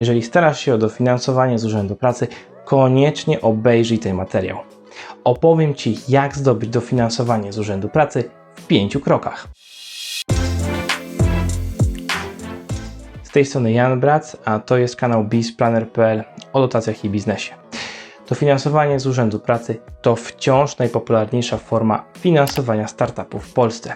Jeżeli starasz się o dofinansowanie z Urzędu Pracy, koniecznie obejrzyj ten materiał. Opowiem Ci, jak zdobyć dofinansowanie z Urzędu Pracy w pięciu krokach. Z tej strony Jan Brac, a to jest kanał bizplanner.pl o dotacjach i biznesie. Dofinansowanie z Urzędu Pracy to wciąż najpopularniejsza forma finansowania startupów w Polsce.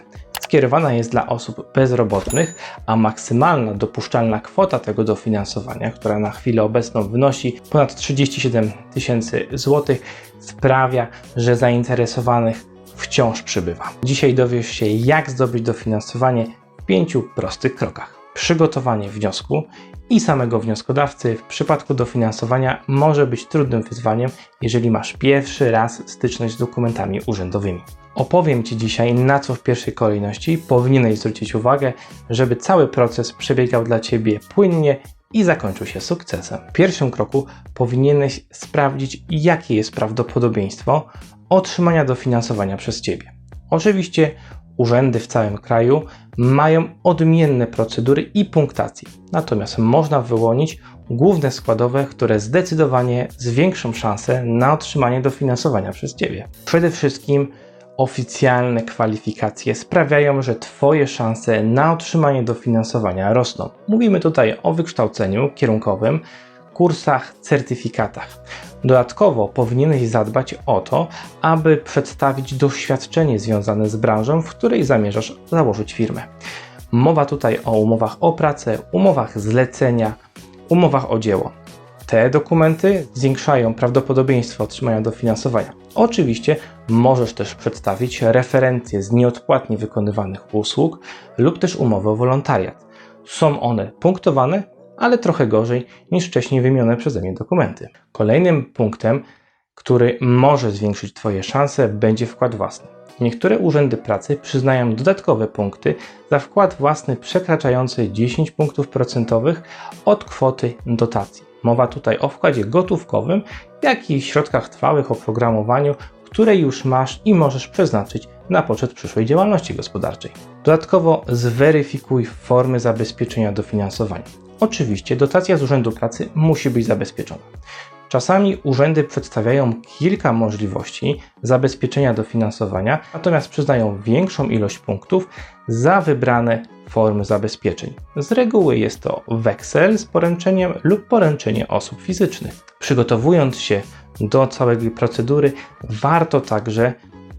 Skierowana jest dla osób bezrobotnych, a maksymalna dopuszczalna kwota tego dofinansowania, która na chwilę obecną wynosi ponad 37 tysięcy złotych, sprawia, że zainteresowanych wciąż przybywa. Dzisiaj dowiesz się, jak zdobyć dofinansowanie w pięciu prostych krokach. Przygotowanie wniosku i samego wnioskodawcy w przypadku dofinansowania może być trudnym wyzwaniem, jeżeli masz pierwszy raz styczność z dokumentami urzędowymi. Opowiem Ci dzisiaj, na co w pierwszej kolejności powinieneś zwrócić uwagę, żeby cały proces przebiegał dla Ciebie płynnie i zakończył się sukcesem. W pierwszym kroku powinieneś sprawdzić, jakie jest prawdopodobieństwo otrzymania dofinansowania przez Ciebie. Oczywiście urzędy w całym kraju mają odmienne procedury i punktacje, natomiast można wyłonić główne składowe, które zdecydowanie zwiększą szanse na otrzymanie dofinansowania przez Ciebie. Przede wszystkim oficjalne kwalifikacje sprawiają, że Twoje szanse na otrzymanie dofinansowania rosną. Mówimy tutaj o wykształceniu kierunkowym, kursach, certyfikatach. Dodatkowo powinieneś zadbać o to, aby przedstawić doświadczenie związane z branżą, w której zamierzasz założyć firmę. Mowa tutaj o umowach o pracę, umowach zlecenia, umowach o dzieło. Te dokumenty zwiększają prawdopodobieństwo otrzymania dofinansowania. Oczywiście możesz też przedstawić referencje z nieodpłatnie wykonywanych usług lub też umowy o wolontariat. Są one punktowane, ale trochę gorzej niż wcześniej wymienione przeze mnie dokumenty. Kolejnym punktem, który może zwiększyć Twoje szanse, będzie wkład własny. Niektóre urzędy pracy przyznają dodatkowe punkty za wkład własny przekraczający 10 punktów procentowych od kwoty dotacji. Mowa tutaj o wkładzie gotówkowym, jak i środkach trwałych oprogramowaniu, które już masz i możesz przeznaczyć na poczet przyszłej działalności gospodarczej. Dodatkowo zweryfikuj formy zabezpieczenia dofinansowania. Oczywiście dotacja z Urzędu Pracy musi być zabezpieczona. Czasami urzędy przedstawiają kilka możliwości zabezpieczenia dofinansowania, natomiast przyznają większą ilość punktów za wybrane formy zabezpieczeń. Z reguły jest to weksel z poręczeniem lub poręczenie osób fizycznych. Przygotowując się do całej procedury, warto także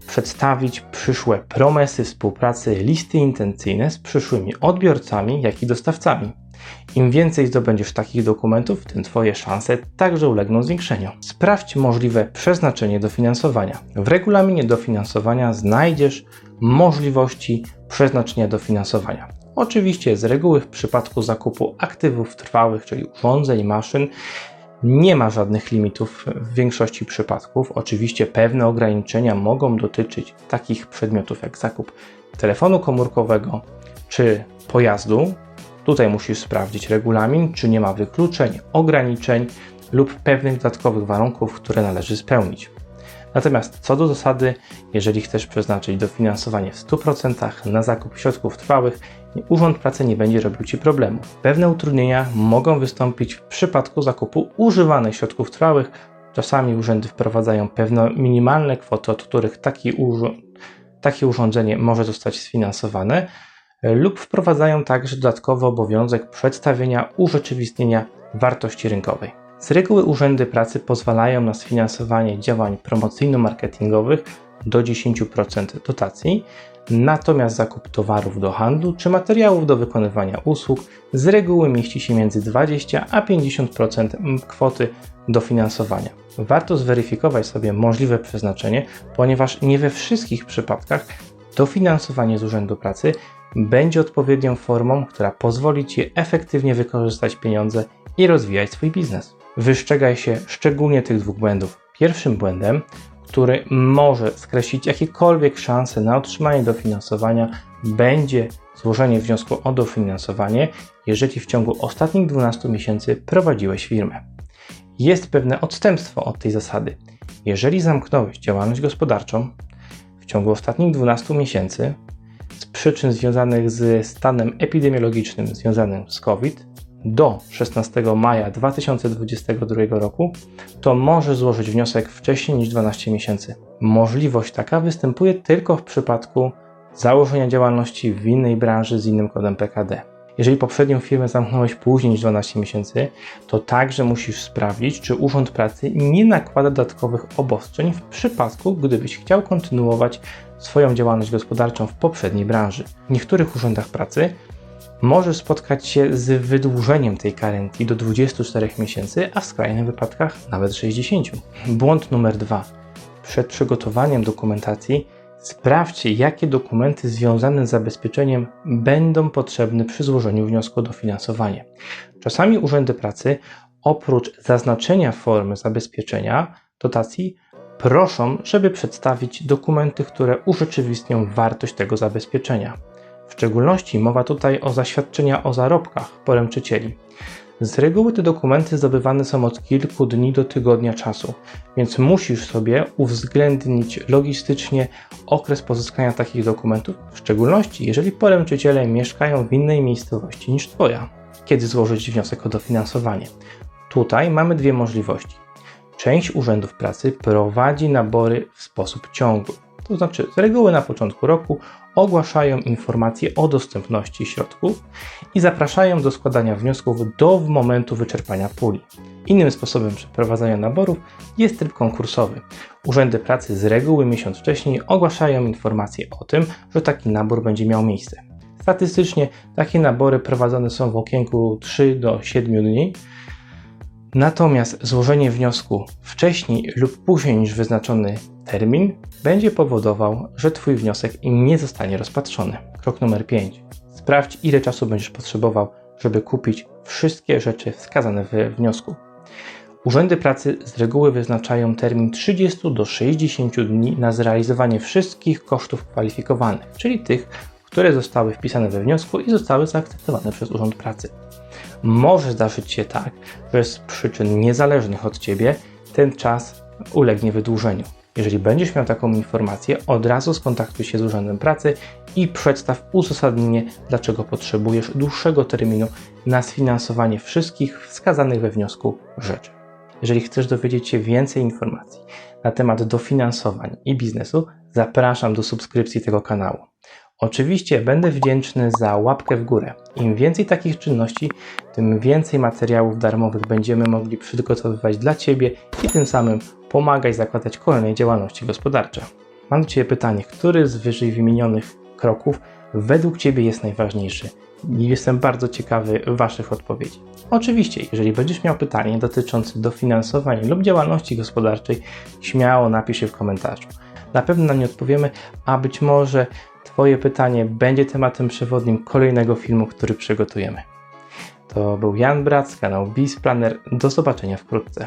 przedstawić przyszłe promesy współpracy, listy intencyjne z przyszłymi odbiorcami, jak i dostawcami. Im więcej zdobędziesz takich dokumentów, tym Twoje szanse także ulegną zwiększeniu. Sprawdź możliwe przeznaczenie dofinansowania. W regulaminie dofinansowania znajdziesz możliwości przeznaczenia dofinansowania. Oczywiście z reguły w przypadku zakupu aktywów trwałych, czyli urządzeń, maszyn, nie ma żadnych limitów w większości przypadków. Oczywiście pewne ograniczenia mogą dotyczyć takich przedmiotów jak zakup telefonu komórkowego czy pojazdu. Tutaj musisz sprawdzić regulamin, czy nie ma wykluczeń, ograniczeń lub pewnych dodatkowych warunków, które należy spełnić. Natomiast co do zasady, jeżeli chcesz przeznaczyć dofinansowanie w 100% na zakup środków trwałych, Urząd Pracy nie będzie robił Ci problemu. Pewne utrudnienia mogą wystąpić w przypadku zakupu używanych środków trwałych. Czasami urzędy wprowadzają pewne minimalne kwoty, od których taki takie urządzenie może zostać sfinansowane, lub wprowadzają także dodatkowy obowiązek przedstawienia urzeczywistnienia wartości rynkowej. Z reguły urzędy pracy pozwalają na sfinansowanie działań promocyjno-marketingowych do 10% dotacji, natomiast zakup towarów do handlu czy materiałów do wykonywania usług z reguły mieści się między 20 a 50% kwoty dofinansowania. Warto zweryfikować sobie możliwe przeznaczenie, ponieważ nie we wszystkich przypadkach dofinansowanie z Urzędu Pracy będzie odpowiednią formą, która pozwoli Ci efektywnie wykorzystać pieniądze i rozwijać swój biznes. Wystrzegaj się szczególnie tych dwóch błędów. Pierwszym błędem, który może skreślić jakiekolwiek szanse na otrzymanie dofinansowania, będzie złożenie wniosku o dofinansowanie, jeżeli w ciągu ostatnich 12 miesięcy prowadziłeś firmę. Jest pewne odstępstwo od tej zasady. Jeżeli zamknąłeś działalność gospodarczą w ciągu ostatnich 12 miesięcy z przyczyn związanych z stanem epidemiologicznym związanym z COVID, do 16 maja 2022 roku, to może złożyć wniosek wcześniej niż 12 miesięcy. Możliwość taka występuje tylko w przypadku założenia działalności w innej branży z innym kodem PKD. Jeżeli poprzednią firmę zamknąłeś później niż 12 miesięcy, to także musisz sprawdzić, czy Urząd Pracy nie nakłada dodatkowych obostrzeń w przypadku, gdybyś chciał kontynuować swoją działalność gospodarczą w poprzedniej branży. W niektórych urzędach pracy możesz spotkać się z wydłużeniem tej karencji do 24 miesięcy, a w skrajnych wypadkach nawet 60. Błąd numer dwa. Przed przygotowaniem dokumentacji sprawdźcie, jakie dokumenty związane z zabezpieczeniem będą potrzebne przy złożeniu wniosku o dofinansowanie. Czasami urzędy pracy oprócz zaznaczenia formy zabezpieczenia dotacji proszą, żeby przedstawić dokumenty, które urzeczywistnią wartość tego zabezpieczenia. W szczególności mowa tutaj o zaświadczenia o zarobkach poręczycieli. Z reguły te dokumenty zdobywane są od kilku dni do tygodnia czasu, więc musisz sobie uwzględnić logistycznie okres pozyskania takich dokumentów, w szczególności jeżeli poręczyciele mieszkają w innej miejscowości niż Twoja. Kiedy złożyć wniosek o dofinansowanie? Tutaj mamy dwie możliwości. Część urzędów pracy prowadzi nabory w sposób ciągły. To znaczy, z reguły na początku roku ogłaszają informacje o dostępności środków i zapraszają do składania wniosków do momentu wyczerpania puli. Innym sposobem przeprowadzania naborów jest tryb konkursowy. Urzędy pracy z reguły miesiąc wcześniej ogłaszają informacje o tym, że taki nabór będzie miał miejsce. Statystycznie takie nabory prowadzone są w okienku 3 do 7 dni, Natomiast złożenie wniosku wcześniej lub później niż wyznaczony termin będzie powodował, że Twój wniosek nie zostanie rozpatrzony. Krok numer 5. Sprawdź, ile czasu będziesz potrzebował, żeby kupić wszystkie rzeczy wskazane we wniosku. Urzędy pracy z reguły wyznaczają termin 30 do 60 dni na zrealizowanie wszystkich kosztów kwalifikowanych, czyli tych, które zostały wpisane we wniosku i zostały zaakceptowane przez Urząd Pracy. Może zdarzyć się tak, że z przyczyn niezależnych od Ciebie ten czas ulegnie wydłużeniu. Jeżeli będziesz miał taką informację, od razu skontaktuj się z Urzędem Pracy i przedstaw uzasadnienie, dlaczego potrzebujesz dłuższego terminu na sfinansowanie wszystkich wskazanych we wniosku rzeczy. Jeżeli chcesz dowiedzieć się więcej informacji na temat dofinansowań i biznesu, zapraszam do subskrypcji tego kanału. Oczywiście będę wdzięczny za łapkę w górę. Im więcej takich czynności, tym więcej materiałów darmowych będziemy mogli przygotowywać dla Ciebie i tym samym pomagać zakładać kolejnej działalności gospodarcze. Mam do Ciebie pytanie, który z wyżej wymienionych kroków według Ciebie jest najważniejszy? Jestem bardzo ciekawy Waszych odpowiedzi. Oczywiście, jeżeli będziesz miał pytanie dotyczące dofinansowania lub działalności gospodarczej, śmiało napisz je w komentarzu. Na pewno na nie odpowiemy, a być może Twoje pytanie będzie tematem przewodnim kolejnego filmu, który przygotujemy. To był Jan Brac z kanału Biz Planner. Do zobaczenia wkrótce.